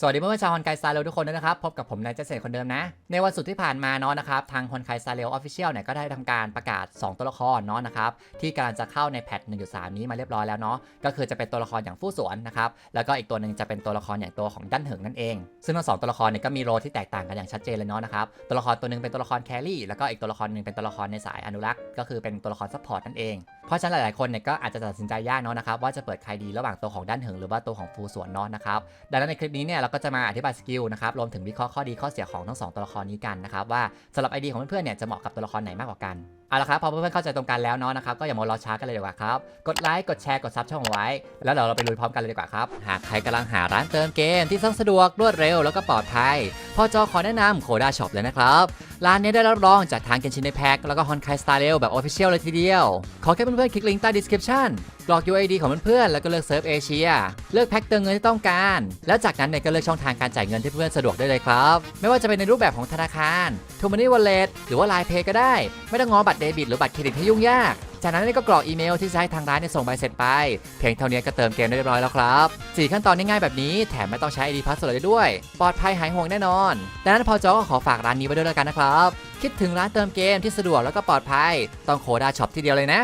สวัสดีเพื่อนๆชาวฮอนไกซาเรลทุกคนด้วยนะครับ พบกับผมนายเจษฎคนเดิมนะ ในวันศุกร์ที่ผ่านมาเนาะนะครับ ทางฮอนไกซาเรลออฟฟิเชียลเนี่ยก็ได้ทำการประกาศ 2 ตัวละครเนาะนะครับ ที่กำลังจะเข้าในแพท 1.3 นี้มาเรียบร้อยแล้วเนาะก็คือจะเป็นตัวละครอย่างฟู่สวนนะครับ แล้วก็อีกตัวหนึ่งจะเป็นตัวละครอย่างตัวของดั้นเหิงนั่นเอง ซึ่งทั้งสองตัวละครเนี่ยก็มีโรที่แตกต่างกันอย่างชัดเจนเลยเนาะนะครับตัวละครตัวหนึงเป็นตัวละครแครี่แล้วก็อีกตัวละครหนึ่งเป็นตัวละครในสายอนุรักษ์ก็คือเป็นตัวละครซัพพอร์ตนั่นเอง เพราะฉะนั้นหลายๆคนเนี่ยก็อาจจะตัดสินใจยากเนาะนะครับว่าจะเปิดใครดีระหว่างตัวของด้านเหิงหรือว่าตัวของฟูสวนเนาะนะครับดังนั้นในคลิปนี้เนี่ยเราก็จะมาอธิบายสกิลนะครับรวมถึงวิเคราะห์ข้อดีข้อเสียของทั้งสองตัวละครนี้กันนะครับว่าสำหรับไอเดียของเพื่อนๆเนี่ยจะเหมาะกับตัวละครไหนมากกว่ากัน เอาละครับพอเพื่อนๆเข้าใจตรงกันแล้วเนาะนะครับก็อย่ามารอช้ากันเลยดีกว่าครับ กดไลค์กดแชร์กดซับช่องไว้ แล้วเดี๋ยวเราไปลุยพร้อมกันเลยดีกว่าครับ หากใครกำลังหาร้านเติมเกมที่สะดวกรวดเร็วแล้วก็ปลอดภัยพอจอขอแนะนำโคด้าช็อปเลยนะครับ ร้านนี้ได้รับรองจากทางเกนชินในแพ็คแล้วก็ฮอนไคสตาร์เรลแบบออฟฟิเชียลเลยทีเดียว ขอแค่เพื่อนๆคลิกลิงก์ใต้ดีสคริปชั่น กรอก UID ของเพื่อนๆแล้วก็เลือกเซิร์ฟเอเชียเลือกแพ็กเติมเงินที่ต้องการ แล้วจากนั้นเนี่ยก็เลือกช่องทางการจ่ายเงินที่เพื่อนสะดวกได้เลยครับ ไม่ว่าจะเป็นในรูปแบบของธนาคาร t ูมันนี่วอลเล็ตหรือว่า Line Pay ก็ได้ ไม่ต้องงอบัตรเดบิตหรือบัตรเครดิตให้ยุ่งยากจากนั้นก็กรอกอีเมลที่จะให้ทางร้านเนี่ยส่งใบเสร็จไป เพียงเท่านี้ก็เติมเกมได้เรียบร้อยแล้วครับสี่ขั้นตอนง่ายๆแบบนี้แถมไม่ต้องใช้ ID Password ได้ด้วย ปลอดภัยหายห่วงแน่นอนดังนั้นพอจอก็ขอฝากร้านนี้ไว้ด้วยแล้วกันนะครับ คิดถึงร้านเติมเกมที่สะดวกแล้วก็ปลอดภัย ต้องโคด้าช็อปที่เดียวเลยนะ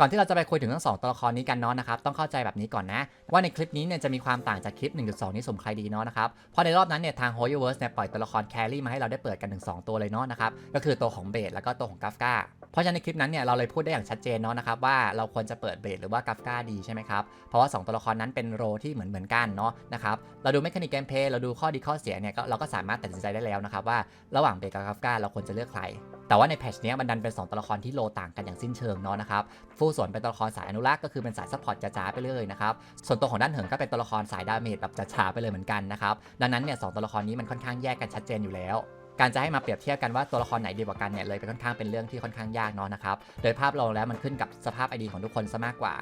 ก่อนที่เราจะไปคุยถึงทั้งสองตัวละครนี้กันเนาะนะครับต้องเข้าใจแบบนี้ก่อนนะ ว่าในคลิปนี้เนี่ยจะมีความต่างจากคลิป 1.2 นี้สมใครดีเนาะนะครับเพราะในรอบนั้นเนี่ยทาง h o y o v e r s e เนี่ยปล่อยตัวละครแครี่มาให้เราได้เปิดกันถึง2ตัวเลยเนาะนะครับก็คือตัวของเบสแล้วก็ตัวของกัฟกาเพราะฉะนั้นในคลิปนั้นเนี่ยเราเลยพูดได้อย่างชัดเจนเนาะนะครับว่าเราควรจะเปิดเบสหรือว่ากัฟกาดีใช่ไหมครับเพราะว่า 2 ตัวละครนั้นเป็นโรที่เหมือนเหมือนกันเนาะนะครับเราดูเมคานิกเกมเพลย์เราดูข้อดีข้อเสียเนี่ยเราก็สามารถตัดสินใจได้แล้วนะครับว่าระหว่างเบสกับกัฟกาเราควรจะเลือกใคร แต่ว่าในแพทช์นี้มันดันเป็น 2 ตัวละครที่โลต่างกันอย่างสิ้นเชิงเนาะนะครับฟู่สวนเป็นตัวละครสายอนุรักษ์ก็คือเป็นสายซัพพอร์ตจ๋าๆไปเลยนะครับส่วนตัวของด้านเหิงก็เป็นตัวละครสายดาเมจแบบจ๋าๆไปเลยเหมือนกันนะครับดังนั้นเนี่ยสองตัวละครนี้มันค่อนข้างแยกกันชัดเจนอยู่แล้วการจะให้มาเปรียบเทียบกันว่าตัวละครไหนดีกว่ากันเนี่ยเลยเป็นค่อนข้างเป็นเรื่องที่ค่อนข้างยากเนาะนะครับ โดยภาพรวมแล้วมันขึ้นกับสภาพไอดีของทุกคนซะมากกว่า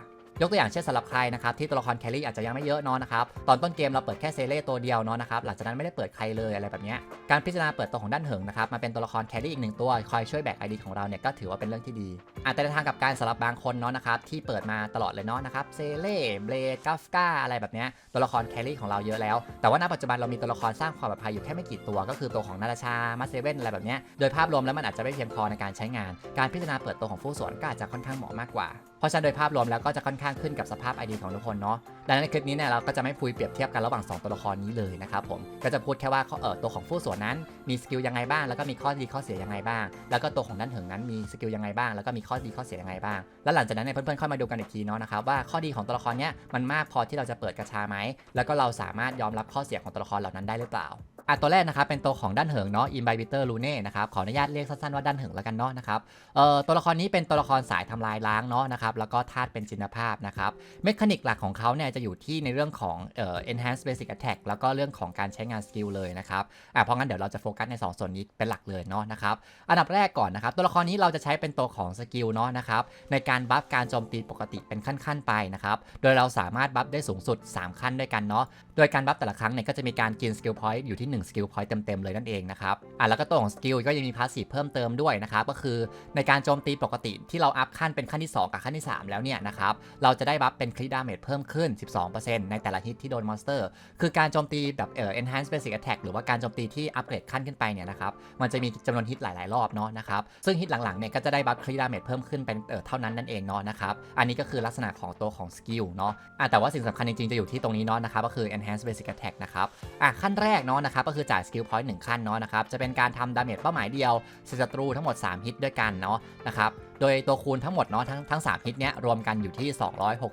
ยกตัวอย่างเช่นสำหรับใครนะครับที่ตัวละครแครี่อาจจะยังไม่เยอะนาะนะครับตอนต้นเกมเราเปิดแค่เซเล่ตัวเดียวนาะนะครับหลังจากนั้นไม่ได้เปิดใครเลยอะไรแบบนี้การพิจารณาเปิดตัวของด้านเหิงนะครับมาเป็นตัวละครแครี่อีกหนึ่งตัวคอยช่วยแบกไอดีของเราเนี่ยก็ถือว่าเป็นเรื่องที่ดีอาจจะในทางกับการสำหรับบางคนเนาะนะครับที่เปิดมาตลอดเลยเนาะนะครับเซเล่เบลกัฟกาอะไรแบบนี้ตัวละครแครี่ของเราเยอะแล้ว แต่ว่าณปัจจุบันเรามีตัวละครสร้างความปลอดภัยอยู่แค่ไม่กี่ตัวก็คือตัวของนาราชามาเซเว่นอะไรแบบนี้โดยภาพรวมแล้วมันอาจจะไม่เพียงพอในการใช้งาน การพิจารณาเปิดตัวของผู้สวนก็อาจจะค่อนข้างเหมาะมากกว่าเพราะฉะนั้นโดยภาพรวมแล้วก็จะค่อนข้างขึ้นกับสภาพ ID ของทุกคนเนาะดังนั้นในคลิปนี้เนี่ยเราก็จะไม่พูดเปรียบเทียบกันระหว่าง 2 ตัวละครนี้เลยนะครับผมก็จะพูดแค่ว่าเออตัวของผู้สวนนั้นมีสกิลยังไงบ้าง แล้วก็มีข้อดีข้อเสียยังไงบ้าง แล้วก็ตัวของด้นเหิงนั้นมีสกิลยังไงบ้าง แล้วก็มีข้อดีข้อเสียยังไงบ้าง แล้วหลังจากนั้นเนี่ยเพื่อนๆค่อยมาดูกันอีกทีเนาะนะครับว่าข้อดีของตัวละครเนี้ยมันมากพอที่เราจะเปิดกระชาไหมแล้วก็เราสามารถยอมรับข้อเสียของตัวละครเหล่านั้นได้หรือเปล่า อะตัวแรกนะครับเป็นตัวของด้านเหิงเนาะอินไบวิเตอร์ลูเน่นะครับขออนุญาตเรียกสั้นๆว่าด้านเหิงแล้วกันเนาะนะครับเอ่อตัวละครนี้เป็นตัวละครสายทำลายล้างเนาะนะครับแล้วก็ธาตุเป็นจินภาพนะครับเมคานิกหลักของเขาเนี่ยจะอยู่ที่ในเรื่องของเอ่อ enhanced basic attack แล้วก็เรื่องของการใช้งานสกิลเลยนะครับอะเพราะงั้นเดี๋ยวเราจะโฟกัสใน 2 ส่วนนี้เป็นหลักเลยเนาะนะครับอันดับแรกก่อนนะครับตัวละครนี้เราจะใช้เป็นตัวของสกิลเนาะนะครับในการบัฟการโจมตีปกติเป็นขั้นๆไปนะครับโดยเราสามารถบัฟได้สูงสุด 3 ขั้นด้วยกันเนาะโดยการบัฟแต่ละครั้งเนี่ยก็จะมีการกินสกิลพอยต์อยู่ที่1สกิลพอยต์เต็มๆเลยนั่นเองนะครับอะแล้วก็ตัวของสกิลก็ยังมีพาสซีฟเพิ่มเติมด้วยนะครับก็คือในการโจมตีปกติที่เราอัพขั้นเป็นขั้นที่ 2 กับขั้นที่ 3 แล้วเนี่ยนะครับเราจะได้บัฟเป็นคริดาเมจเพิ่มขึ้น 12%ในแต่ละฮิตที่โดนมอนสเตอร์คือการโจมตีแบบเอ่อ enhanced basic attack หรือว่าการโจมตีที่อัปเกรดขั้นขึ้นไปเนี่ยนะครับมันจะมีจำนวนฮิตหลาย ๆ รอบเนาะนะครับซึ่งฮิตหลังๆเนี่ยก็จะได้บัฟคริดาเมจเพิ่มขึ้นเป็นเอ่อเท่านั้นนั่นเองเนาะนะครับอันนี้ก็คือลักษณะของตัวของสกิลเนาะอะแต่ว่าสิ่งสำคัญจริงๆจะอยู่ที่ตรงนี้เนาะนะครับก็คือ enhanced basic attack นะครับอะขั้นแรกเนาะนะครับก็คือจ่ายสกิลพอยต์หนึ่งขั้นเนาะนะครับจะเป็นการทำดาเมจเป้าหมายเดียวสศัตรูทั้งหมด 3 ฮิตด้วยกันเนาะนะครับโดยตัวคูณทั้งหมดเนาะทั้งทั้ง3ฮิตเนี้ยรวมกันอยู่ที่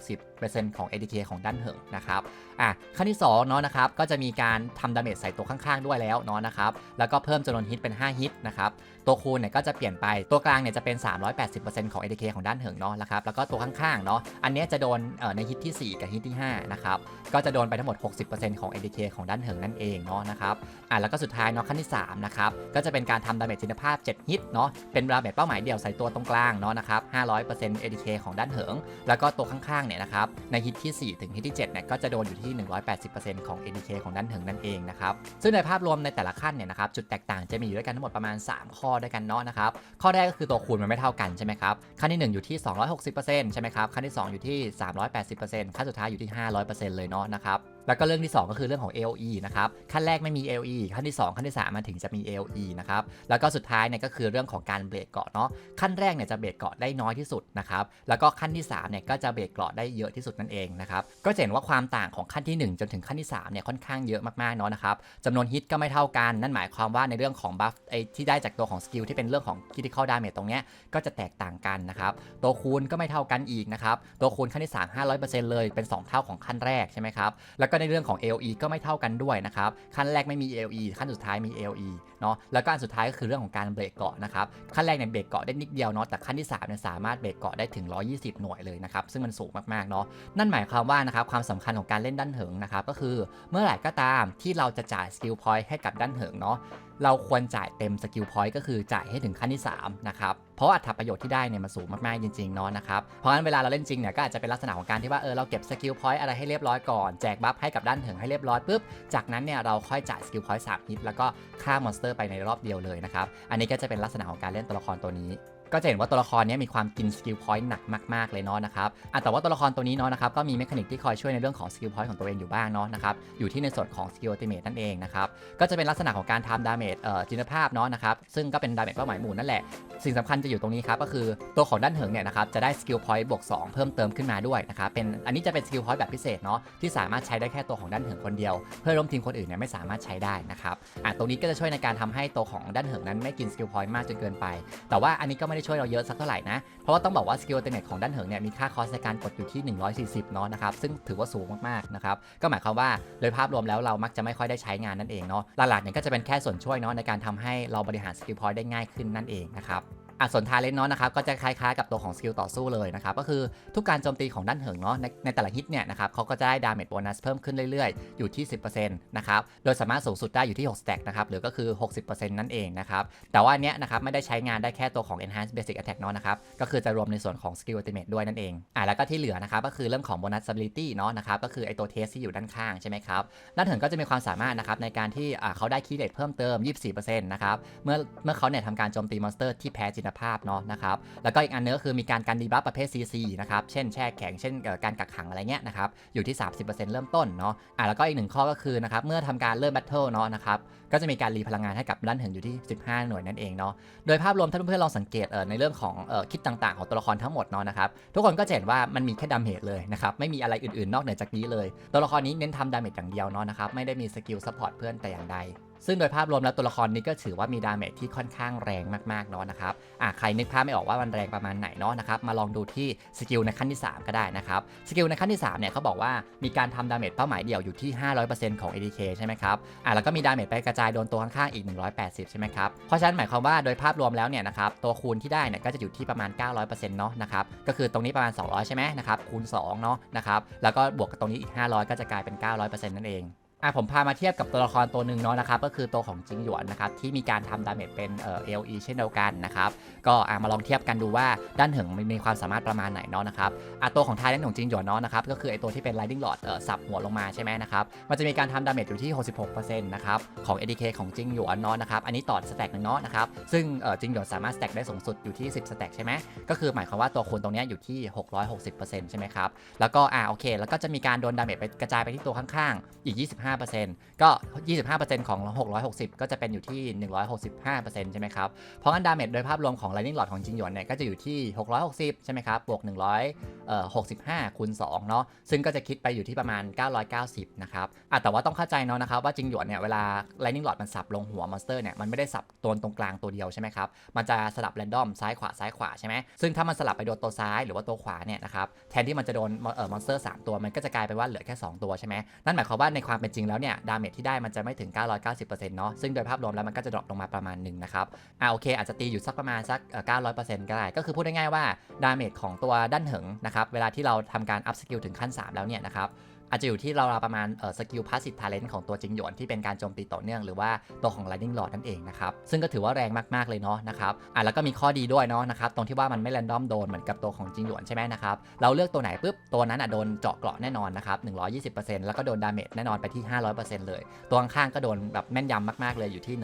260%ของ ADK ของด้านเหิงนะครับอะขั้นที่2เนาะนะครับก็จะมีการทำดาเมจใส่ตัวข้างๆด้วยแล้วเนาะนะครับแล้วก็เพิ่มจำนวนฮิตเป็น 5 ฮิตนะครับ ตัวคูณเนี่ยก็จะเปลี่ยนไปตัวกลางเนี่ยจะเป็น 380%ของ ADK ของด้านเหิงเนาะนะครับแล้วก็ตัวข้างๆเนาะอันนี้จะโดนในฮิตที่ 4 กับฮิตที่5นะครับก็จะโดนไปทั้งหมด 60%ของ ADK ของด้านเหิงนั่นเองเนาะนะครับอะแล้วก็สุดท้ายเนาะขั้นที่3นะครับก็จะเป็นการทำดาเมจจินภาพ 7 ฮิตเนาะเป็นดาเมจเป้าหมายเดียวใส่ตัวตรงกลางเนาะนะครับ500% ADK ของด้านเหิง แล้วก็ตัวข้างๆเนี่ยนะครับในฮิตที่4ถึงฮิตที่7เนี่ยก็จะโดนอยู่ที่ 180%ของ ADK ของด้านเหิงนั่นเองนะครับซึ่งในภาพรวมในแต่ละขั้นเนี่ยนะครับจุดแตกต่างจะมีอยู่ด้วยกันทั้งหมดประมาณ 3 ข้อด้วยกันเนาะนะครับ ข้อแรกก็คือตัวคูณมันไม่เท่ากันใช่ไหมครับขั้นที่ 1 อยู่ที่ 260%ใช่ไหมครับขั้นที่ 2 อยู่ที่ 380%ขั้นสุดท้ายอยู่ที่ 500%เลยเนาะนะครับ แล้วก็เรื่องที่ 2 ก็คือเรื่องของ AOE นะครับ ขั้นแรกไม่มี AOE ขั้นที่ 2 ขั้นที่ 3 มันถึงจะมี AOE นะครับ แล้วก็สุดท้ายเนี่ยก็คือเรื่องของการเบรกเกาะเนาะ ขั้นแรกเนี่ยจะเบรกเกาะได้น้อยที่สุดนะครับ แล้วก็ขั้นที่3เนี่ยก็จะเบรกเกาะได้เยอะที่สุดนั่นเองนะครับ ก็จะเห็นว่าความต่างของขั้นที่ 1 จนถึงขั้นที่3เนี่ยค่อนข้างเยอะมากๆเนาะนะครับจำนวนฮิตก็ไม่เท่ากัน นั่นหมายความว่าในเรื่องของบัฟไอที่ได้จากตัวของสกิลที่เป็นเรื่องของ critical damage ตรงเนี้ยก็จะแตกต่างกันนะครับ ตัวคูณก็ไม่เท่ากันอีกนะครับ ตัวคูณขั้นที่ 3 500%เลยเป็น 2 เท่าของขั้นแรกใช่ไหมครับแล้วกในเรื่องของ AOE ก็ไม่เท่ากันด้วยนะครับ ขั้นแรกไม่มี AOE ขั้นสุดท้ายมี AOE เนาะแล้วก็อันสุดท้ายก็คือเรื่องของการเบรกเกาะนะครับ ขั้นแรกเนี่ยเบรกเกาะได้นิดเดียวเนาะแต่ขั้นที่3เนี่ยสามารถเบรกเกาะได้ถึง 120 หน่วยเลยนะครับซึ่งมันสูงมากๆเนาะนั่นหมายความว่านะครับความสำคัญของการเล่นด้านเหิงนะครับก็คือเมื่อไหร่ก็ตามที่เราจะจ่ายสกิลพอยต์ให้กับด้านเหิงเนาะ เราควรจ่ายเต็มสกิลพอยต์ก็คือจ่ายให้ถึงขั้นที่3นะครับเพราะอัตราประโยชน์ที่ได้เนี่ยมันสูงมากๆจริงๆเนาะนะครับเพราะงั้นเวลาเราเล่นจริงเนี่ยก็อาจจะเป็นลักษณะของการที่ว่าเออเราเก็บสกิลพอยต์อะไรให้เรียบร้อยก่อนแจกบัฟให้กับด้านถึงให้เรียบร้อยปุ๊บจากนั้นเนี่ยเราค่อยจ่ายสกิลพอยต์สามฮิตแล้วก็ฆ่ามอนสเตอร์ไปในรอบเดียวเลยนะครับอันนี้ก็จะเป็นลักษณะของการเล่นตัวละครตัวนี้ ก็จะเห็นว่าตัวละครนี้มีความกินสกิลพอยต์หนักมากๆเลยเนาะนะครับอะแต่ว่าตัวละครตัวนี้เนาะนะครับก็มีเมคานิกที่คอยช่วยในเรื่องของสกิลพอยต์ของตัวเองอยู่บ้างเนาะนะครับอยู่ที่ในส่วนของสกิลอัติเมทนั่นเองนะครับก็จะเป็นลักษณะของการทำดาเมจจินตภาพเนาะนะครับซึ่งก็เป็นดาเมจเป้าหมายหมู่นั่นแหละ สิ่งสำคัญจะอยู่ตรงนี้ครับก็คือตัวของด้านเหิงเนี่ยนะครับจะได้สกิลพอยต์บวก2เพิ่มเติมขึ้นมาด้วยนะครับเป็นอันนี้จะเป็นสกิลพอยต์แบบพิเศษเนาะที่สามารถใช้ได้แค่ตัวของด้านเหิงคนเดียว เพื่อร่วมทีมคนอื่นเนี่ยไม่สามารถใช้ได้นะครับอะตรงนี้ก็จะช่วยในการทำให้ตัวของด้านเหิงนั้นไม่กินสกิลพอยต์มากจนเกินไป แต่ว่าอันนี้ก็ไม่ได้ช่วยเราเยอะสักเท่าไหร่นะ เพราะว่าต้องบอกว่าสกิลเทเน็ตของด้านเหิงเนี่ยมีค่าคอสในการกดอยู่ที่ 140เนาะนะครับซึ่งถือว่าสูงมากๆนะครับก็หมายความว่าโดยภาพรวมแล้วเรามักจะไม่ค่อยได้ใช้งานนั่นเองเนาะหลักๆเนี่ยก็จะเป็นแค่ส่วนช่วยเนาะในการทำให้เราบริหารสกิลพอยต์ได้ง่ายขึ้นนั่นเองนะครับ อะส่วนทาเลนเนาะนะครับก็จะคล้ายๆกับตัวของสกิลต่อสู้เลยนะครับก็คือทุกการโจมตีของด้านเหิงเนาะในในแต่ละฮิตเนี่ยนะครับเขาก็จะได้ดาเมจโบนัสเพิ่มขึ้นเรื่อยๆ อยู่ที่ 10%นะครับโดยสามารถสูงสุดได้อยู่ที่6 stack นะครับหรือก็คือ 60%นั่นเองนะครับแต่ว่าเนี้ยนะครับไม่ได้ใช้งานได้แค่ตัวของ enhanced basic attack เนาะนะครับก็คือจะรวมในส่วนของ skill ultimate ด้วยนั่นเองอะแล้วก็ที่เหลือนะครับก็คือเรื่องของ bonus ability เนาะนะครับก็คือไอตัวเทสที่อยู่ด้านข้างใช่ไหมครับด้านเหิงก็จะมีความสามารถนะครับในการที่อ่าเขาได้คีย์เลทเพิ่มเติม 24%นะครับเมื่อเมื่อเขาเนี่ยทำการโจมตีมอนสเตอร์ที่แพ้จินตภาพเนาะนะครับ แล้วก็อีกอันนึงก็คือมีการการดีบัฟประเภท CC นะครับ เช่นแช่แข็ง เช่นการกักขังอะไรเงี้ยนะครับ อยู่ที่ 30%เริ่มต้นเนาะ อะแล้วก็อีกหนึ่งข้อก็คือนะครับ เมื่อทำการเริ่มแบทเทิลเนาะนะครับ ก็จะมีการรีพลังงานให้กับด้านเหิงอยู่ที่ 15 หน่วยนั่นเองเนาะ โดยภาพรวมถ้าเพื่อนๆลองสังเกตเออในเรื่องของเออคิดต่างๆ ของตัวละครทั้งหมดเนาะนะครับ ทุกคนก็จะเห็นว่ามันมีแค่ดาเมจเลยนะครับ ไม่มีอะไรอื่นๆ นอกเหนือจากนี้เลย ตัวละครนี้เน้นทำดาเมจอย่างเดียวเนาะนะครับ ไม่ได้มีสกิลซัพพอร์ตเพื่อนแต่อย่างใด ซึ่งโดยภาพรวมแล้วตัวละครนี้ก็ถือว่ามีดาเมจที่ค่อนข้างแรงมากๆเนาะนะครับอะใครนึกภาพไม่ออกว่ามันแรงประมาณไหนเนาะนะครับมาลองดูที่สกิลในขั้นที่ 3 ก็ได้นะครับสกิลในขั้นที่3เนี่ยเขาบอกว่ามีการทำดาเมจเป้าหมายเดี่ยวอยู่ที่ 500%ของ ADK ใช่ไหมครับอะแล้วก็มีดาเมจไปกระจายโดนตัวข้างๆอีก 180 ใช่ไหมครับเพราะฉะนั้นหมายความว่าโดยภาพรวมแล้วเนี่ยนะครับตัวคูณที่ได้เนี่ยก็จะอยู่ที่ประมาณ 900%เนาะนะครับก็คือตรงนี้ประมาณ 200 ใช่ไหมนะครับคูณ2เนาะนะครับแล้วก็บวกกับตรงนี้อีก 500 ก็จะกลายเป็น 900%นั่นเอง อะผมพามาเทียบกับตัวละครตัวหนึ่งเนาะนะครับก็คือตัวของจิงหยวนนะครับที่มีการทำดาเมจเป็นเอ่อ LE เช่นเดียวกันนะครับก็อะมาลองเทียบกันดูว่าด้านเหิงมันมีความสามารถประมาณไหนเนาะนะครับอะตัวของทายเล่นของจิงหยวนเนาะนะครับก็คือไอตัวที่เป็น Lightning Rod เอ่อสับหัวลงมาใช่ไหมนะครับมันจะมีการทำดาเมจอยู่ที่ 66%นะครับของ ADK ของจิงหยวนเนาะนะครับอันนี้ต่อสแต็กหนึ่งเนาะนะครับซึ่งเอ่อจิงหยวนสามารถสแต็กได้สูงสุดอยู่ที่ 10สแต็กใช่ไหมก็คือหมายความว่าตัวคูณตรงเนี้ยอยู่ที่ 660%ใช่ไหมครับแล้วก็อ่าโอเค แล้วก็จะมีการโดนดาเมจไปกระจายไปที่ตัวข้างๆอีก 25ก็ 25%ของ 660 ก็จะเป็นอยู่ที่ 165%ใช่ไหมครับ เพราะงั้นดาเมจโดยภาพรวมของ Lightning Rod ของจิงหยวนเนี่ยก็จะอยู่ที่ 660 ใช่ไหมครับ บวก100 65 คูณ 2 เนาะ ซึ่งก็จะคิดไปอยู่ที่ประมาณ 990 นะครับอะแต่ว่าต้องเข้าใจเนาะนะครับว่าจิงหยวนเนี่ยเวลา Lightning Rod มันสับลงหัวมอนสเตอร์เนี่ยมันไม่ได้สับตัวตรงกลางตัวเดียวใช่ไหมครับ มันจะสลับแรนดอมซ้ายขวาซ้ายขวาใช่ไหมซึ่งถ้ามันสลับไปโดนตัวซ้ายหรือว่าตัวขวาเนี่ยนะครับแทนที่มันจะโดนเอ่อมอนสเตอร์สามตัวมันก็จะกลายเป็นว่าเหลือแค่ 2 ตัวใช่ไหมนั่นหมายความว่าในความเป็นจริงแล้วเนี่ยดาเมจที่ได้มันจะไม่ถึง 990%เนาะซึ่งโดยภาพรวมแล้วมันก็จะดรอปลงมาประมาณหนึ่งนะครับอ่าโอเค อาจจะตีอยู่สักประมาณสักเอ่อ900%ก็ได้ ก็คือพูดง่ายๆว่าดาเมจของตัวด้านเหิงนะครับเวลาที่เราทำการอัพสกิลถึงขั้น 3 แล้วเนี่ยนะครับ อาจจะอยู่ที่เราประมาณสกิลพาสซีฟทาเลนต์ของตัวจิงหยวนที่เป็นการโจมตีต่อเนื่องหรือว่าตัวของ Lightning Rod นั่นเองนะครับ ซึ่งก็ถือว่าแรงมากๆเลยเนาะนะครับอะแล้วก็มีข้อดีด้วยเนาะนะครับตรงที่ว่ามันไม่แรนดอมโดนเหมือนกับตัวของจิงหยวนใช่ไหมนะครับเราเลือกตัวไหนปุ๊บตัวนั้นอะโดนเจาะเกราะแน่นอนนะครับ120%แล้วก็โดนดาเมจแน่นอนไปที่ 500%เลย ตัวข้างๆก็โดนแบบแม่นยำมากๆเลยอยู่ที่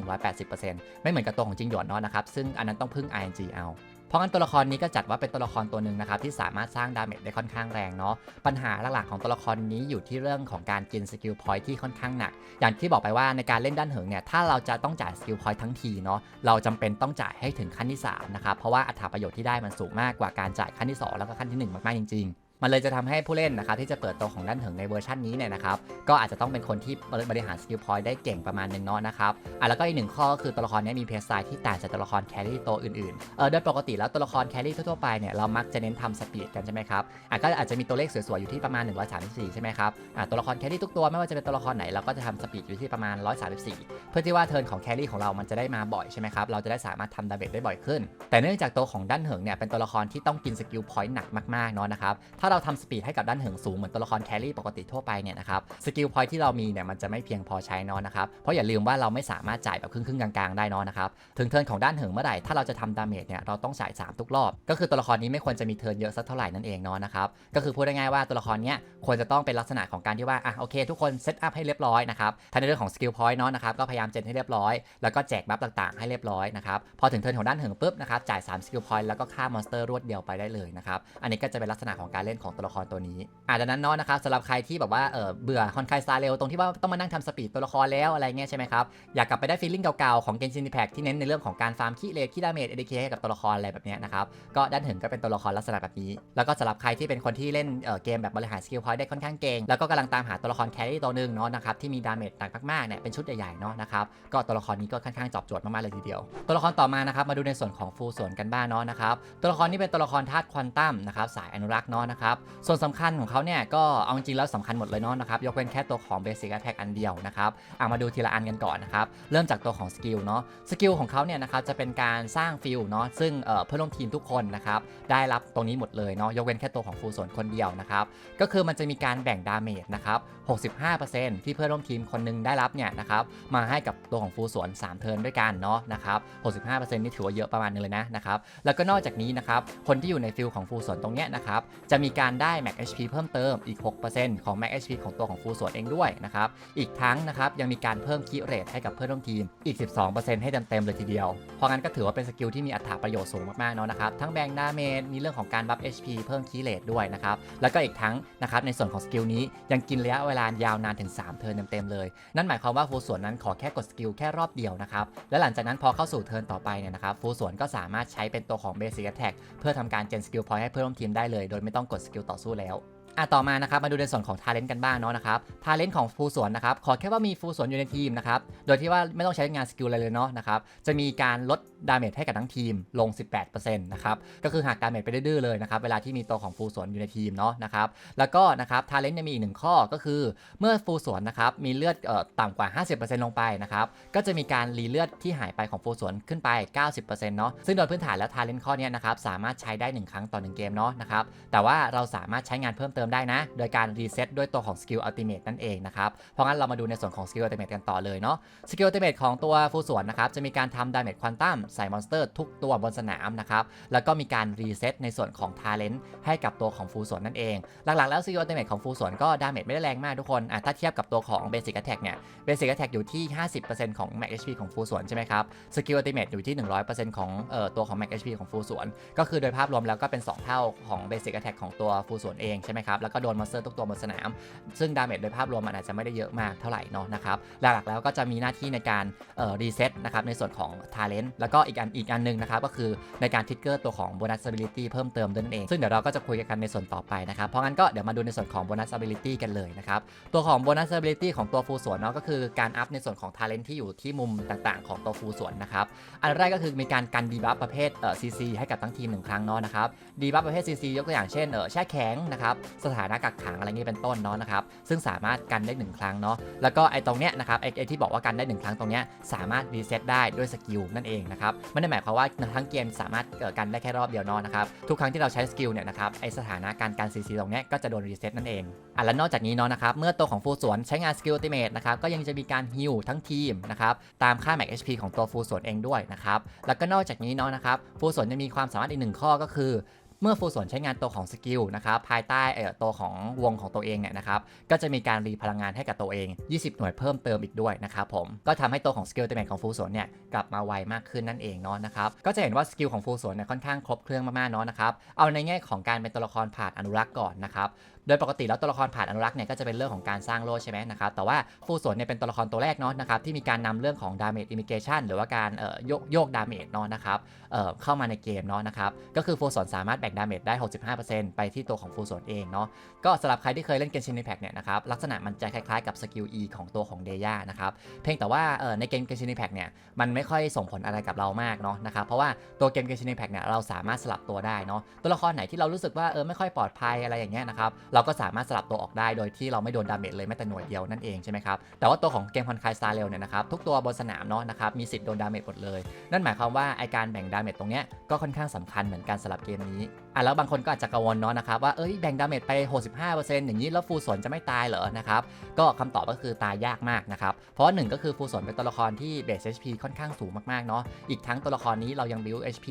180%ไม่เหมือนกับตัวของจิงหยวนเนาะนะครับซึ่งอันนั้นต้องพึ่ง ING เอา เพราะงั้นตัวละครนี้ก็จัดว่าเป็นตัวละครตัวหนึ่งนะครับที่สามารถสร้างดาเมจได้ค่อนข้างแรงเนาะปัญหาหลักๆของตัวละครนี้อยู่ที่เรื่องของการกินสกิลพอยท์ที่ค่อนข้างหนัก อย่างที่บอกไปว่าในการเล่นด้านเหิงเนี่ยถ้าเราจะต้องจ่ายสกิลพอยท์ทั้งทีเนาะเราจำเป็นต้องจ่ายให้ถึงขั้นที่3นะครับเพราะว่าอัตราประโยชน์ที่ได้มันสูงมากกว่าการจ่ายขั้นที่ 2 แล้วก็ขั้นที่ 1 มากๆจริงๆ มันเลยจะทำให้ผู้เล่นนะครับที่จะเปิดตัวของด้านเหิงในเวอร์ชันนี้เนี่ยนะครับก็อาจจะต้องเป็นคนที่บริหารสกิลพอยต์ได้เก่งประมาณหนึงเนาะนะครับอะแล้วก็อีกหนึ่งข้อก็คือตัวละครนี้มีเพสไซที่ต่างจากตัวละครแครี่ตัวอื่นๆเออโดยปกติแล้วตัวละครแครี่ทั่วๆไปเนี่ยเรามักจะเน้นทำสปีดกันใช่ไหมครับอะก็อาจจะมีตัวเลขสวยๆอยู่ที่ประมาณ 134 ใช่ไหมครับอะตัวละครแครี่ทุกตัวไม่ว่าจะเป็นตัวละครไหนเราก็จะทำสปีดอยู่ที่ประมาณ 134 เพื่อที่ว่าเทิร์นของแครี่ของเรามันจะได้มาบ่อยใช่ไหมครับเราจะได้สามารถทำดาเมจได้บ่อยขึ้น แต่เนื่องจากตัวของด้านเหิงเนี่ยเป็นตัวละครที่ต้องกินสกิลพอยต์หนักมากๆเนาะนะครับถ้าเราทำสปีดให้กับด้านเหิงสูงเหมือนตัวละครแครี่ปกติทั่วไปเนี่ยนะครับสกิลพอยที่เรามีเนี่ยมันจะไม่เพียงพอใช้นาะนะครับเพราะอย่าลืมว่าเราไม่สามารถจ่ายแบบครึ่งๆกลางๆได้นาะนะครับถึงเทิร์นของด้านเหิงเมื่อไหร่ถ้าเราจะทำดาเมจเนี่ยเราต้องจ่าย3ทุกรอบ ก็คือตัวละครนี้ไม่ควรจะมีเทิร์นเยอะสักเท่าไหร่นั่นเองนาะนะครับก็คือพูดง่ายๆว่าตัวละครเนี้ยควรจะต้องเป็นลักษณะของการที่ว่าอะโอเค ทุกคนเซตอัพให้เรียบร้อยนะครับถ้าในเรื่องของสกิลพอยต์เนาะนะครับก็พยายามเจนให้เรียบร้อย แล้วก็แจกบัฟต่างๆ ให้เรียบร้อยนะครับพอถึงเทิร์นของด้านเหิงปุ๊บนะครับจ่าย3สกิลพอยต์แล้วก็ฆ่ามอนสเตอร์รวดเดียวไปได้เลยนะครับอันนี้ก็จะเป็นลักษณะของการเล่นของตัวละครตัวนี้อาจจะนั้นเนาะนะครับสำหรับใครที่แบบว่าเออเบื่อคอนไคสตาเรลตรงที่ว่าต้องมานั่งทำสปีดตัวละครแล้วอะไรเงี้ยใช่ไหมครับอยากกลับไปได้ฟีลลิ่งเก่าๆของเกนชิน p ิแพกที่เน้นในเรื่องของการฟาร์มขี้เลทขี้ดาเมจเอเดเคให้กับตัวละครอะไรแบบเนี้ยนะครับก็ด้านเหิงก็เป็นตัวละครลักษณะแบบนี้ แล้วก็สำหรับใครที่เป็นคนที่เล่นเออเกมแบบบริหารสกิลพอยต์ได้ค่อนข้างเก่งแล้วก็กำลังตามหาตัวละครแครี่ตัวหนึ่งเนาะนะครับที่มีดาเมจหนักมากๆเนี่ยเป็นชุดใหญ่ๆเนาะนะครับก็ตัวละครนี้ก็ค่อนข้างตอบโจทย์มากๆเลยทีเดียว ตัวละครต่อมานะครับมาดูในส่วนของฟูส่วนกันบ้างเนาะนะครับตัวละครนี้เป็นตัวละครธาตุควอนตัมนะครับสายอนุรักษ์เนาะนะครับส่วนสำคัญของเขาเนี่ยก็เอาจริงแล้วสำคัญหมดเลยเนาะนะครับ ยกเว้นแค่ตัวของเบสิกแอ t แทกอันเดียวนะครับเอามาดูทีละอันกันก่อนนะครับ เริ่มจากตัวของสกิลเนาะ สกิลของเขาเนี่ยนะครับจะเป็นการสร้างฟิลเนาะ ซึ่งเพื่อนร่วมทีมทุกคนนะครับได้รับตรงนี้หมดเลยเนาะ ยกเว้นแค่ตัวของฟูส่วนคนเดียวนะครับ ก็คือมันจะมีการแบ่งดาเมจนะครับ 65%ที่เพื่อนร่วมทีมคนหนึงได้รับเนี่ยนะครับมาให้กับตัวของฟูส่วน3เทิร์นด้วยกันเนาะนะครับ 65%นี่ถือว่าเยอะประมาณนึงเลยนะนะครับ แล้วก็นอกจากนี้นะครับคนที่อยู่ในฟิลของฟูส่วนตรงเนี้ยนะครับจะมีการได้ Max HP เพิ่มเติมอีก 6%ของ Max HP ของตัวของฟูส่วนเองด้วยนะครับ อีกทั้งนะครับยังมีการเพิ่มคีเรทให้กับเพื่อนร่วมทีมอีก 12%ให้เต็มๆเลยทีเดียว เพราะงั้นก็ถือว่าเป็นสกิลที่มีอัตราประโยชน์สูงมากๆเนาะนะครับทั้งแบ่งดาเมจมีเรื่องของการบัฟ HP เพิ่มคีเรทด้วยนะครับแล้วก็อีกทั้งนะครับในส่วนของสกิลนี้ยังกินระยะเวลายาวนานถึง 3 เทิร์นเต็มๆเลย นั่นหมายความว่าฟูส่วนนั้นขอแค่กดสกิลแค่รอบเดียวนะครับและหลังจากนั้นพอเข้าสู่เทิร์นต่อไปเนี่ยนะครับฟูส่วนก็สามารถใช้เป็นตัวของ Basic Attack เพื่อทำการเจนสกิลพอยต์ให้เพื่อนร่วมทีมได้เลย โดยไม่ต้องกดสกิลต่อสู้แล้วอะต่อมานะครับมาดูในส่วนของทาเลนต์กันบ้างเนาะนะครับทาเลนต์ของฟูสวนนะครับขอแค่ว่ามีฟูสวนอยู่ในทีมนะครับโดยที่ว่าไม่ต้องใช้งานสกิลอะไรเลยเนาะนะครับจะมีการลด ดาเมจให้กับทั้งทีมลง 18%นะครับ ก็คือหักดาเมจไปดื้อเลยนะครับ เวลาที่มีตัวของฟูสวนอยู่ในทีมเนาะนะครับ แล้วก็นะครับทาเลนต์ยังมีอีกหนึ่งข้อก็คือเมื่อฟูสวนนะครับมีเลือดเอ่อต่ำกว่า 50%ลงไปนะครับ ก็จะมีการรีเลือดที่หายไปของฟูสวนขึ้นไป 90%เนาะ ซึ่งโดยพื้นฐานแล้วทาเลนต์ข้อนี้นะครับสามารถใช้ได้ 1 ครั้งต่อ 1 เกมเนาะนะครับ แต่ว่าเราสามารถใช้งานเพิ่มเติมได้นะ โดยการรีเซ็ตด้วยตัวของสกิลอัลติเมทนั่นเองนะครับ เพราะงั้นเรามาดูในส่วนของสกิลอัลติเมทกันต่อเลยเนาะ สกิลอัลติเมทของตัวฟูสวนนะครับจะมีการทำดาเมจควอนตัมใส่มอนสเตอร์ทุกตัวบนสนามนะครับ แล้วก็มีการรีเซ็ตในส่วนของทาเลนต์ให้กับตัวของฟูสวนนั่นเอง หลักๆ แล้วสกิลอัตเมทของฟูสวนก็ดาเมจไม่ได้แรงมากทุกคนอะถ้าเทียบกับตัวของเบสิกแอ t แทกเนี่ยเบสิกแอ t แทกอยู่ที่ 50%ของ Max HP ของฟูสวนใช่ไหมครับสกิลอัลติเมทอยู่ที่ 100%ของเอ่อตัวของ Max HP ของฟูสวน ก็คือโดยภาพรวมแล้วก็เป็น 2 เท่าของเบสิกแอ t แทกของตัวฟูสวนเองใช่ไหมครับแล้วก็โดนมอนสเตอร์ทุกตัวบนสนาม ซึ่งดาเมจโดยภาพรวมมันอาจจะไม่ได้เยอะมากเท่าไหร่เนาะนะครับหลักๆแล้วก็จะมีหน้าที่ในการเอ่อรีเซ็ตนะครับในส่วนของ Talent แล้วก็อีกอันอีกอันหนึงนะครับก็คือในการทิกเกอร์ตัวของ Bonus Ability เพิ่มเติมด้วยนั่นเอง ซึ่งเดี๋ยวเราก็จะคุยกันในส่วนต่อไปนะครับ เพราะงั้นก็เดี๋ยวมาดูในส่วนของ Bonus Ability กันเลยนะครับ ตัวของ Bonus Ability ของตัวฟูสวนเนาะก็คือการอัพในส่วนของ Talent ที่อยู่ที่มุมต่างๆ ของตัวฟูสวนนะครับ อันแรกก็คือมีการกันดีบัฟประเภทเอ่อ CC ให้กับทั้งทีมหนึ่งครั้งเนาะนะครับดีบัฟประเภท CC ยกตัวอย่างเช่นเอ่อแช่แข็งนะครับสถานะกักขังอะไรเงี้เป็นต้นเนาะนะครับซึ่งสามารถกันได้หนึ่งครั้งเนาะแล้วก็ไอ้ตรงเนี้ยนะครับไอ้ที่บอกว่ากันได้หนึ่งครั้งตรงเนี้ยสามารถรีเซ็ตได้ด้วยสกิลนั่นเองนะครับไม่ได้หมายความว่าทั้งเกมสามารถเกิดกันได้แค่รอบเดียวนอนนะครับทุกครั้งที่เราใช้สกิลเนี่ยนะครับไอสถานะการการซีซีตรงเนี้ยก็จะโดนรีเซ็ตนั่นเองอะแล้วนอกจากนี้เนาะนะครับเมื่อตัวของฟูสวนใช้งานสกิลอัติเมตนะครับก็ยังจะมีการฮิลทั้งทีมนะครับตามค่าแม็กเอชพีของตัวฟูสวนเองด้วยนะครับแล้วก็นอกจากนี้เนาะนะครับฟูสวนยังมีความสามารถอีกหนึ่งข้อก็คือ เมื่อฟูส่วนใช้งานตัวของสกิลนะครับภายใต้ตัวของวงของตัวเองเนี่ยนะครับก็จะมีการรีพลังงานให้กับตัวเอง 20 หน่วยเพิ่มเติมอีกด้วยนะครับผมก็ทำให้ตัวของสกิลเตเมของฟูส่วนเนี่ยกลับมาไวมากขึ้นนั่นเองเนาะนะครับก็จะเห็นว่าสกิลของฟูส่วนเนี่ยค่อนข้างครบเครื่องมากๆเนาะนะครับเอาในแง่ของการเป็นตัวละครผ่านอนุรักษ์ก่อนนะครับโดยปกติแล้วตัวละครผ่านอนุรักษ์เนี่ยก็จะเป็นเรื่องของการสร้างโลใช่ไหมนะครับแต่ว่าฟูส่วนเนี่ยเป็นตัวละครตัวแรกเนาะนะครับที่มีการนำเรื่องของ damage imitation หรือว่าการเอ่อโยกโยก damage เนาะนะครับเอ่อเข้ามาในเกมเนาะนะครับก็คือฟูส่วนสามารถแบ่ง damage ได้ 65%ไปที่ตัวของฟูส่วนเองเนาะก็สำหรับใครที่เคยเล่นเกมชิน i ิ p พ c เนี่ยนะครับลักษณะมันจะคล้ายๆกับสกิล E ของตัวของเดย่านะครับเพียงแต่ว่าเอ่อในเกมเกมชิน i ิ p พ c เนี่ยมันไม่ค่อยส่งผลอะไรกับเรามากเนาะนะครับเพราะว่าตัวเกมเกมชิน i ิ p พ c เนี่ยเราสามารถสลับตัวได้เนาะตัวละครไหนที่เรารู้สึกว่าเออไม่ค่อยปลอดภัยอะไรอย่างเงี้ยนะครับเราก็สามารถสลับตัวออกได้โดยที่เราไม่โดนดาเมจเลยแม้แต่หน่วยเดียวนั่นเองใช่ไหมครับแต่ว่าตัวของเกมคอนคายซาเรลเนี่ยนะครับทุกตัวบนสนามเนาะนะครับมีสิทธิ์โดนดาเมจหมดเลย นั่นหมายความว่าไอการแบ่งดาเมจตรงเนี้ยก็ค่อนข้างสำคัญเหมือนกันสำหรับเกมนี้อะแล้วบางคนก็อาจจะกังวลเนาะนะครับว่าเอ้ยแบ่งดาเมจไป 65%อย่างนี้แล้วฟูสวนจะไม่ตายเหรอนะครับก็คำตอบก็คือตายยากมากนะครับเพราะหนึ่งก็คือฟูสวนเป็นตัวละครที่เบส HP ค่อนข้างสูงมากๆเนาะอีกทั้งตัวละครนี้เรายังบิว HP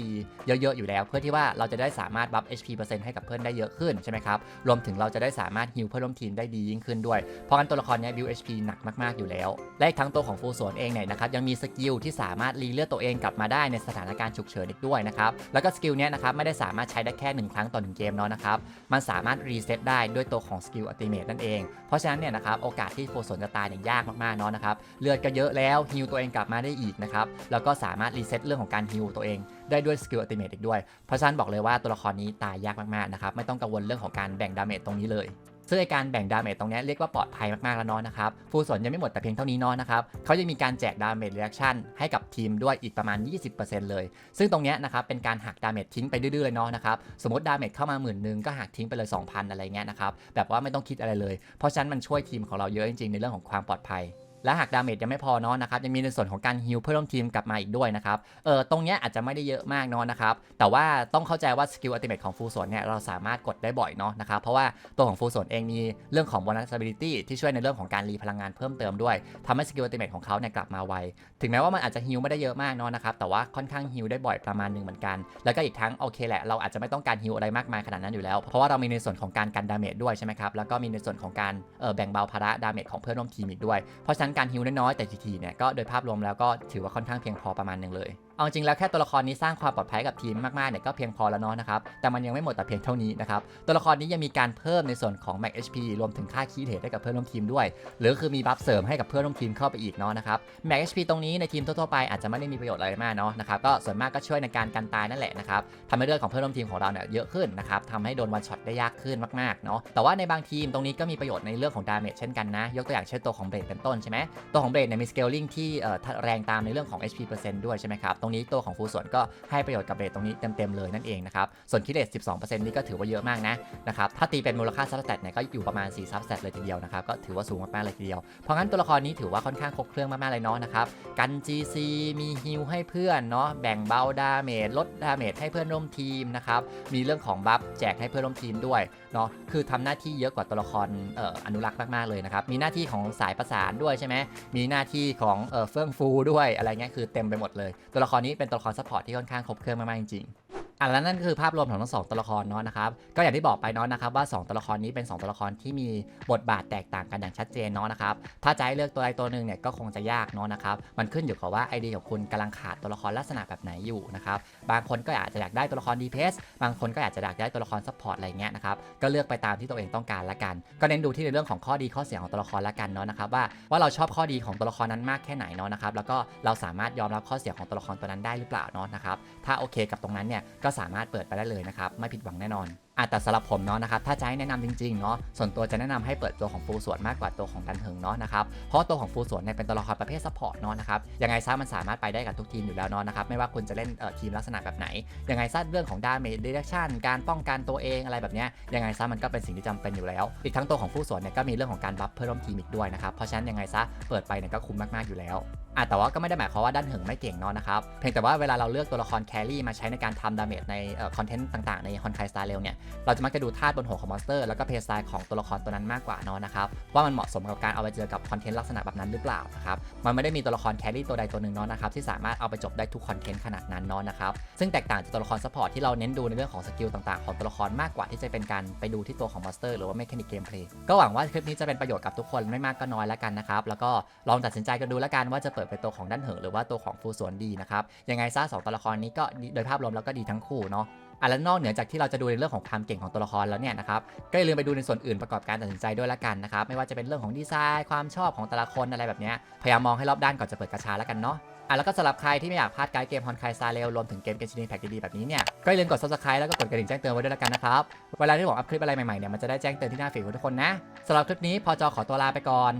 เยอะๆอยู่แล้ว เพื่อที่ว่าเราจะได้สามารถบัฟ HP เปอร์เซ็นต์ให้กับเพื่อนได้เยอะขึ้นใช่ไหมครับรวมถึงเราจะได้สามารถฮิลเพื่อนร่วมทีมได้ดียิ่งขึ้นด้วย เพราะงั้นตัวละครนี้บิว HP หนักมากๆอยู่แล้ว และทั้งตัวของฟูสวนเองเนี่ยนะครับยังมีสกิลที่สามารถรีเลือดตัวเองกลับมาได้ในสถานการณ์ฉุกเฉินอีกด้วยนะครับแล้วก็สกิลเนี้ยนะครับไม่ได้สามารถใช้ได้แค่หนึ่งครั้งต่อหนึ่งเกมเนาะนะครับมันสามารถรีเซ็ตได้ด้วยตัวของสกิลอัติเมตนั่นเอง เพราะฉะนั้นเนี่ยนะครับโอกาสที่ฟูสวนจะตายเนี่ยยากมากๆเนาะนะครับเลือดก็เยอะแล้วฮิลตัวเองกลับมาได้อีกนะครับแล้วก็สามารถรีเซ็ตเรื่องของการฮิลตัวเองได้ด้วยสกิลอัติเมตอีกด้วย เพราะฉะนั้นบอกเลยว่าตัวละครนี้ตายยากมากๆนะครับไม่ต้องกังวลเรื่องของการแบ่งดาเมจตรงนี้เลยซึ่งในการแบ่งดาเมจตรงนี้เรียกว่าปลอดภัยมากๆแล้วเนาะนะครับฟูสนยังไม่หมดแต่เพียงเท่านี้เนาะนะครับเขายังมีการแจกดาเมจเรีแอคชั่นให้กับทีมด้วยอีกประมาณ 20%เลย ซึ่งตรงนี้นะครับเป็นการหักดาเมจทิ้งไปดื้อๆเลยเนาะนะครับสมมติดาเมจเข้ามาหมื่นหนึ่งก็หักทิ้งไปเลย 2,000 อะไรเงี้ยนะครับแบบว่าไม่ต้องคิดอะไรเลย เพราะฉะนั้นมันช่วยทีมของเราเยอะจริงๆในเรื่องของความปลอดภัย และหากดาเมจยังไม่พอเนาะนะครับยังมีในส่วนของการฮิลเพื่อร่วมทีมกลับมาอีกด้วยนะครับเออตรงเนี้ยอาจจะไม่ได้เยอะมากเนาะนะครับแต่ว่าต้องเข้าใจว่าสกิลอัติเมตของฟูสนเนี่ยเราสามารถกดได้บ่อยเนาะนะครับเพราะว่าตัวของฟูสนเองมีเรื่องของ vulnerability ที่ช่วยในเรื่องของการรีพลังงานเพิ่มเติมด้วยทำให้สกิลอัติเมตของเขาเนี่ยกลับมาไวถึงแม้ว่ามันอาจจะฮิลไม่ได้เยอะมากเนาะนะครับแต่ว่าค่อนข้างฮิลได้บ่อยประมาณหนึ่งเหมือนกัน แล้วก็อีกทั้งโอเคแหละเราอาจจะไม่ต้องการฮิลอะไรมากมายขนาดนั้นอยู่แล้ว เพราะว่าเรามีในส่วนของการกันดาเมจด้วยใช่ไหมครับแล้วก็มีในส่วนของการเออแบ่งเบาภาระดาเมจของเพื่อนร่วมทีมอีกด้วยเพราะฉะนั้นการฮิวน้อยๆแต่ทีๆเนี่ยก็โดยภาพรวมแล้วก็ถือว่าค่อนข้างเพียงพอประมาณหนึ่งเลย เอาจริงแล้วแค่ตัวละครนี้สร้างความปลอดภัยกับทีมมากๆเนี่ยก็เพียงพอแล้วเนาะนะครับ แต่มันยังไม่หมดแต่เพียงเท่านี้นะครับ ตัวละครนี้ยังมีการเพิ่มในส่วนของ Max HP รวมถึงค่าคีย์เทดให้กับเพื่อนร่วมทีมด้วย หรือคือมีบัฟเสริมให้กับเพื่อนร่วมทีมเข้าไปอีกเนาะนะครับ Max HP ตรงนี้ในทีมทั่วๆไปอาจจะไม่ได้มีประโยชน์อะไรมากเนาะนะครับ ก็ส่วนมากก็ช่วยในการกันตายนั่นแหละนะครับทำให้เลือดของเพื่อนร่วมทีมของเราเนี่ยเยอะขึ้นนะครับทำให้โดนวันช็อตได้ยากขึ้นมากๆเนาะ แต่ว่าในบางทีมตรงนี้ก็มีประโยชน์ในเรื่องของดาเมจเช่นกันนะ ยกตัวอย่างเช่นตัวของเบรดเป็นต้นใช่ไหมตัวของเบรดเนี่ยมีสเกลลิงที่เอ่อแรงตามในเรื่องของ HP เปอร์เซ็นต์ด้วยใช่ไหมครับตรงนี้ตัวของฟูส่วนก็ให้ประโยชน์กับเบรดตรงนี้เต็มๆเลยนั่นเองนะครับ ส่วนคิดเลส12%นี่ก็ถือว่าเยอะมากนะนะครับ ถ้าตีเป็นมูลค่าซับสแตทเนี่ยก็อยู่ประมาณ4ซับสแตทเลยทีเดียวนะครับ ก็ถือว่าสูงมากๆเลยทีเดียว เพราะงั้นตัวละครนี้ถือว่าค่อนข้างครบเครื่องมากๆเลยเนาะนะครับ กัน GC มีฮิลให้เพื่อนเนาะ แบ่งเบาดาเมจ ลดดาเมจให้เพื่อนร่วมทีมนะครับ มีเรื่องของบัฟแจกให้เพื่อนร่วมทีมด้วย เนาะคือทำหน้าที่เยอะกว่าตัวละครเอ่ออนุรักษ์มาก ๆ เลยนะครับ มีหน้าที่ของสายประสานด้วยใช่ไหมมีหน้าที่ของเอ่อเฟื่องฟูด้วยอะไรเงี้ยคือเต็มไปหมดเลย ตัวละครนี้เป็นตัวละครซัพพอร์ตที่ค่อนข้างครบเครื่องมาก ๆ จริงๆ อะแล้วนั่นคือภาพรวมของทั้งสองตัวละครเนาะนะครับก็อย่างที่บอกไปเนาะนะครับว่า 2 ตัวละครนี้เป็น 2 ตัวละครที่มีบทบาทแตกต่างกันอย่างชัดเจนเนาะนะครับถ้าจะให้เลือกตัวใดตัวหนึ่งเนี่ยก็คงจะยากเนาะนะครับมันขึ้นอยู่กับว่าไอเดียของคุณกำลังขาดตัวละครลักษณะแบบไหนอยู่นะครับบางคนก็อาจจะอยากได้ตัวละครดีเพสบางคนก็อาจจะอยากได้ตัวละครซัพพอร์ตอะไรเงี้ยนะครับก็เลือกไปตามที่ตัวเองต้องการละกัน ก็เน้นดูที่ในเรื่องของข้อดีข้อเสียของตัวละครละกันเนาะนะครับว่าว่าเราชอบข้อดีของตัวละครนั้นมากแค่ไหนเนาะนะครับแล้วก็เราสามารถยอมรับข้อเสียของตัวละครตัวนั้นได้หรือเปล่าเนาะนะครับถ้าโอเคกับตรงนั้นเนี่ยก็สามารถเปิดไปได้เลยนะครับ ไม่ผิดหวังแน่นอนอะแต่สำหรับผมเนาะนะครับ ถ้าจะให้แนะนำจริงๆเนาะ ส่วนตัวจะแนะนำให้เปิดตัวของฟูสวนมากกว่าตัวของดันเทิงเนาะนะครับ เพราะตัวของฟูสวนเนี่ยเป็นตัวละครประเภทซัพพอร์ตเนาะนะครับ ยังไงซะมันสามารถไปได้กับทุกทีมอยู่แล้วเนาะนะครับ ไม่ว่าคุณจะเล่นเอ่อทีมลักษณะแบบไหน ยังไงซะเรื่องของดาเมจเดเรคชั่นการป้องกันตัวเองอะไรแบบเนี้ย ยังไงซะมันก็เป็นสิ่งที่จำเป็นอยู่แล้ว อีกทั้งตัวของผู้สวนเนี่ยก็มีเรื่องของการบัฟเพื่อร่วมทีมอีกด้วยนะครับ เพราะฉะนั้นยังไงซะเปิดไปเนี่ยก็คุ้มมากๆอยู่แล้วอะแต่ว่าก็ไม่ได้หมายความว่าด้านหิงไม่เก่งเนาะนะครับ เพียงแต่ว่าเวลาเราเลือกตัวละครแครี่มาใช้ในการทำดาเมจในคอนเทนต์ต่างๆในฮอนไคสตาร์เรลเนี่ย เราจะมักจะดูธาตุบนหัวของมอนสเตอร์แล้วก็เพย์สไตล์ของตัวละครตัวนั้นมากกว่าเนาะนะครับ ว่ามันเหมาะสมกับการเอาไปเจอกับคอนเทนต์ลักษณะแบบนั้นหรือเปล่านะครับ มันไม่ได้มีตัวละครแครี่ตัวใดตัวหนึ่งเนาะนะครับที่สามารถเอาไปจบได้ทุกคอนเทนต์ขนาดนั้นเนาะนะครับ ซึ่งแตกต่างจากตัวละครซัพพอร์ตที่เราเน้นดูในเรื่องของสกิลต่างๆของตัวละครมากกว่าที่จะเป็นการไปดูที่ตัวของมอนสเตอร์หรือว่าเมคานิกเกมเพลย์ก็หวังว่าคลิปนี้จะเป็นประโยชน์กับทุกคนไม่มากก็น้อยแล้วกันนะครับแล้วก็ลองตัดสินใจกันดูแล้วกันว่าจะเปิดเป็นตัวของด้านเหิงหรือว่าตัวของฟูสวนดีนะครับยังไงซะสองตัวละครนี้ก็โดยภาพรวมแล้วก็ดีทั้งคู่เนาะอะแล้วนอกเหนือจากที่เราจะดูในเรื่องของความเก่งของตัวละครแล้วเนี่ยนะครับก็อย่าลืมไปดูในส่วนอื่นประกอบการตัดสินใจด้วยละกันนะครับไม่ว่าจะเป็นเรื่องของดีไซน์ความชอบของแต่ละคนอะไรแบบนี้พยายามมองให้รอบด้านก่อนจะเปิดกระชาแล้วกันเนาะอะแล้วก็สำหรับใครที่ไม่อยากพลาดไกด์เกมฮอนไคซาเรลรวมถึงเกมเกมชินีแพ็กดีๆแบบนี้เนี่ยก็อย่าลืมกด subscribe แล้วก็กดกระดิ่งแจ้งเตือนไว้ด้วยละกันนะครับเวลาที่ผมอัพคลิปอะไรใหม่ๆเนี่ยมันจะได้แจ้งเตือนที่หน้าฟีดของทุกคนนะสำหรับคลิปนี้พอจอขอตัวลาไปก่อน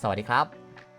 สวัสดีครับ